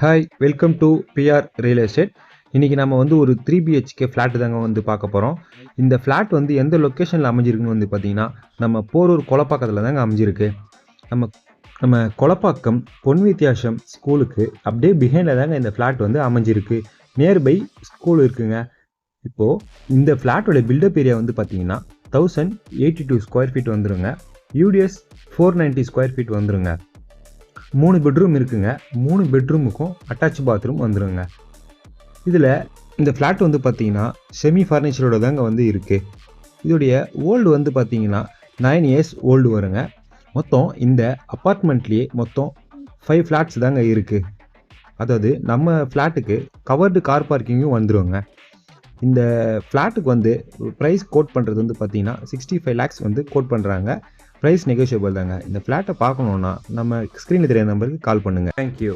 Hi welcome to PR real estate இன்றைக்கி நம்ம வந்து ஒரு த்ரீ பிஹெச்கே ஃப்ளாட்டு தாங்க வந்து பார்க்க போகிறோம் இந்த ஃப்ளாட் வந்து எந்த லொக்கேஷனில் அமைஞ்சிருக்குன்னு வந்து பார்த்தீங்கன்னா நம்ம போரூர் கொலப்பாக்கத்தில் தாங்க அமைஞ்சிருக்கு. நம்ம நம்ம கொலப்பாக்கம் பொன் வித்தியாசம் ஸ்கூலுக்கு அப்படியே பிஹைண்டில் தாங்க இந்த ஃப்ளாட் வந்து அமைஞ்சிருக்கு. நியர்பை ஸ்கூல் இருக்குங்க. இப்போது இந்த ஃப்ளாட்டோட பில்டப் ஏரியா வந்து பார்த்தீங்கன்னா thousand eighty two square feet வந்துருங்க UDS four ninety square feet வந்துருங்க. மூணு பெட்ரூம் இருக்குங்க. மூணு பெட்ரூமுக்கும் அட்டாச் பாத்ரூம் வந்துருங்க. இதில் இந்த ஃப்ளாட் வந்து பார்த்தீங்கன்னா செமி ஃபர்னிச்சரோட தாங்க வந்து இருக்குது இதோடைய ஓல்டு வந்து பார்த்தீங்கன்னா நைன் இயர்ஸ் ஓல்டு வருங்க. மொத்தம் இந்த அப்பார்ட்மெண்ட்லேயே மொத்தம் ஃபைவ் ஃப்ளாட்ஸ் தாங்க இருக்குது அதாவது நம்ம ஃப்ளாட்டுக்கு கவர்டு கார் பார்க்கிங்கும் வந்துருங்க. இந்த ஃப்ளாட்டுக்கு வந்து ப்ரைஸ் கோட் பண்ணுறது வந்து பார்த்தீங்கன்னா சிக்ஸ்டி ஃபைவ் லேக்ஸ் வந்து கோட் பண்ணுறாங்க ப்ரைஸ் நெகோஷியபிள் தாங்க. இந்த ஃப்ளாட்டை பார்க்கணுன்னா நம்ம ஸ்க்ரீனில் தெரிய நம்பருக்கு கால் பண்ணுங்கள் தேங்க்யூ